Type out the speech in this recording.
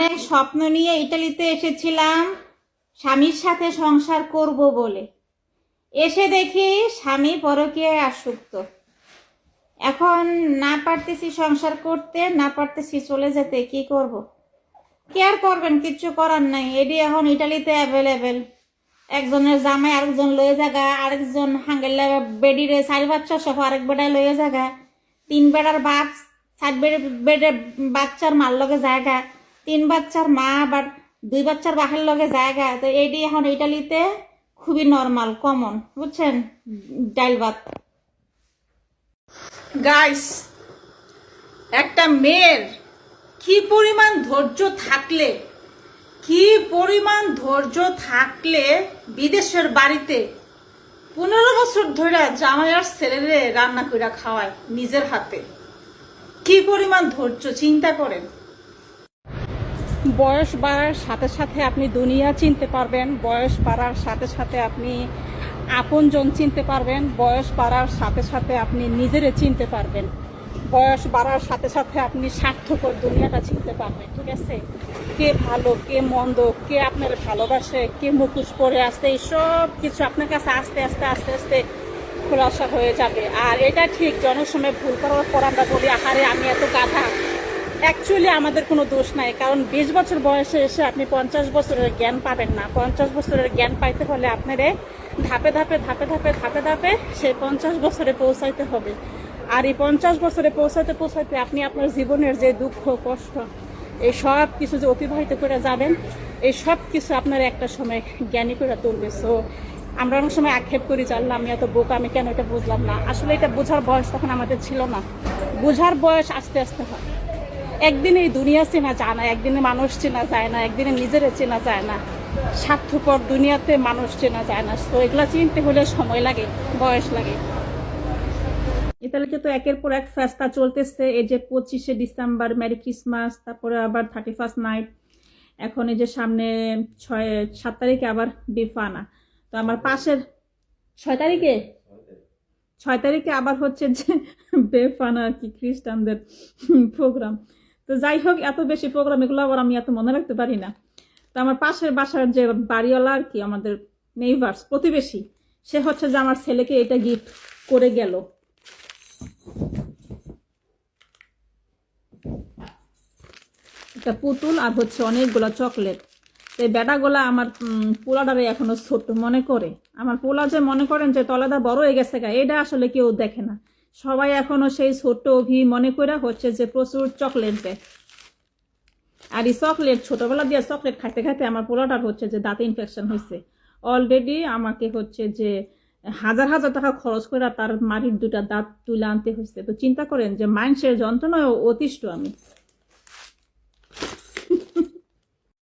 অনেক স্বপ্ন নিয়ে ইটালিতে এসেছিলাম, স্বামীর সাথে সংসার করব বলে। এসে দেখি স্বামী পরকীয়ায় আসক্ত। এখন না পারতেছি সংসার করতে, না পারতেছি চলে যেতে, কি করব। কেয়ার করবেন? কিচ্ছু করার নাই। এটি এখন ইটালিতে অ্যাভেলেবেল একজনের জামাই আরেকজন লয়ে জায়গা আরেকজন হাঙ্গেলে বেডিরে চারি বাচ্চা সহ আরেক বেডায় লয়ে জায়গা তিন বেড়ার বাপ সাত বেডের বাচ্চার মাল লগে জায়গা তিন বাচ্চার মা আবার দুই বাচ্চার বাহের লগে জায়গা, তো এটি এখন ইটালিতে খুবই নর্মাল কমন বুঝছেন? ডাইল ভাত। গাইস একটা মেয়ের কি পরিমাণ ধৈর্য থাকলে, কি পরিমাণ ধৈর্য থাকলে বিদেশের বাড়িতে পনেরো বছর ধরে জামাই আর ছেলেরে রান্না করে খাওয়ায় নিজের হাতে? কি পরিমাণ ধৈর্য, চিন্তা করেন। বয়স বাড়ার সাথে সাথে আপনি দুনিয়া চিনতে পারবেন, বয়স বাড়ার সাথে সাথে আপনি আপনজন চিনতে পারবেন, বয়স বাড়ার সাথে সাথে আপনি নিজেরে চিনতে পারবেন, বয়স বাড়ার সাথে সাথে আপনি স্বার্থকর দুনিয়াটা চিনতে পারবেন, ঠিক আছে? কে ভালো, কে মন্দ, কে আপনার ভালোবাসে, কে মুখোশ পরে আসতে এই সব কিছু আপনার কাছে আস্তে আস্তে আস্তে আস্তে খোলাসা হয়ে যাবে। আর এটা ঠিক, জনসময় ভুল করার পর আমরা বলি, আহারে, আমি এত গাধা। অ্যাকচুয়ালি আমাদের কোনো দোষ নাই, কারণ বিশ বছর বয়সে এসে আপনি পঞ্চাশ বছরের জ্ঞান পাবেন না। পঞ্চাশ বছরের জ্ঞান পাইতে হলে আপনারে ধাপে ধাপে ধাপে ধাপে ধাপে ধাপে সেই পঞ্চাশ বছরে পৌঁছাইতে হবে। আর এই পঞ্চাশ বছরে পৌঁছাতে পৌঁছাতে আপনি আপনার জীবনের যে দুঃখ, কষ্ট, এই সব কিছু যে অতিবাহিত করে যাবেন, এই সব কিছু আপনার একটা সময় জ্ঞানী করে তুলবে। সো আমরা অনেক সময় আক্ষেপ করি জানলাম আমি এত বোকা, আমি কেন এটা বুঝলাম না? আসলে এটা বোঝার বয়স তখন আমাদের ছিল না। বোঝার বয়স আস্তে আস্তে হয়। একদিনে এই দুনিয়া চেনা যায় না, একদিনে মানুষ চেনা যায় না, একদিনে নিজেরে চেনা যায় না। স্বার্থপর দুনিয়াতে মানুষ চেনা যায় না। তো এগুলো চিনতে হলে সময় লাগে, বয়স লাগে। ইতালিতে তো একের পর এক ফেস্তা চলতেছে। এই যে পঁচিশে ডিসেম্বর, মেরি ক্রিসমাস, তারপরে আবার থার্টি ফার্স্ট নাইট এখন এই যে সামনে ছয়, সাত তারিখে আবার বিফানা তো আমার পাশের, ছয় তারিখে? ছয় তারিখে আবার হচ্ছে যে বেফানা আর কি, খ্রিস্টানদের প্রোগ্রাম তো যাই হোক এত বেশি প্রোগ্রাম এগুলো আবার আমি এত মনে রাখতে পারি না। তো আমার পাশের বাসার যে বাড়িওয়ালা আর কি আমাদের নেইভার্স প্রতিবেশী সে হচ্ছে যে আমার ছেলেকে এটা গিফট করে গেল। একটা পুতুল আর হচ্ছে অনেকগুলো চকলেট তো এই বেটাগুলা আমার উম, পোলাটারে এখনও ছোট মনে করে। আমার পোলা যে মনে করেন যে তলাদা বড় হয়ে গেছে গা এটা আসলে কেউ দেখে না। সবাই এখনও সেই ছোট ভি মনে করে হচ্ছে যে প্রচুর চকলেট দেয়। আর এই চকলেট ছোটবেলা দিয়ে চকলেট খাইতে খাইতে আমার পোলাটার হচ্ছে যে দাঁতে ইনফেকশন হয়েছে অলরেডি আমাকে হচ্ছে যে হাজার হাজার টাকা খরচ করে তার মাটির দুটা দাঁত তুলে আনতে হয়েছে তো চিন্তা করেন যে মাংসের যন্ত্রণায় অতিষ্ঠ আমি।